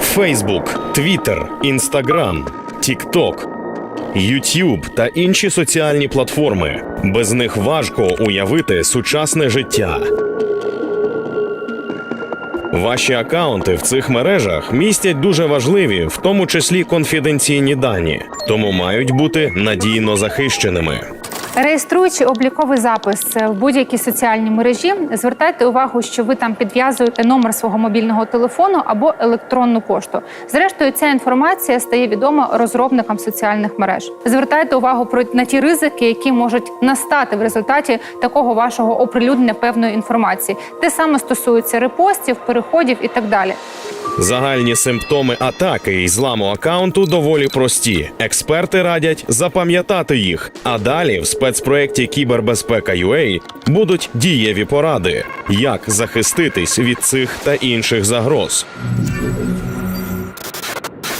Facebook, Twitter, Instagram, TikTok, YouTube та інші соціальні платформи. Без них важко уявити сучасне життя. Ваші акаунти в цих мережах містять дуже важливі, в тому числі конфіденційні дані, тому мають бути надійно захищеними. Реєструючи обліковий запис в будь-якій соціальній мережі, звертайте увагу, що ви там підв'язуєте номер свого мобільного телефону або електронну пошту. Зрештою, ця інформація стає відома розробникам соціальних мереж. Звертайте увагу про на ті ризики, які можуть настати в результаті такого вашого оприлюднення певної інформації. Те саме стосується репостів, переходів і так далі. Загальні симптоми атаки і зламу акаунту доволі прості. Експерти радять запам'ятати їх. А далі в спецпроєкті Кібербезпека UA будуть дієві поради, як захиститись від цих та інших загроз.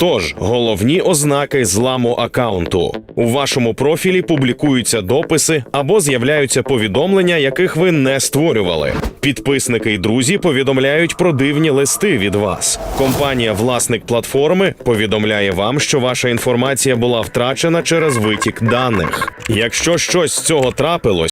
Тож головні ознаки зламу акаунту у вашому профілі публікуються дописи або з'являються повідомлення, яких ви не створювали. Підписники й друзі повідомляють про дивні листи від вас. Компанія власник платформи повідомляє вам, що ваша інформація була втрачена через витік даних. Якщо щось з цього трапилось.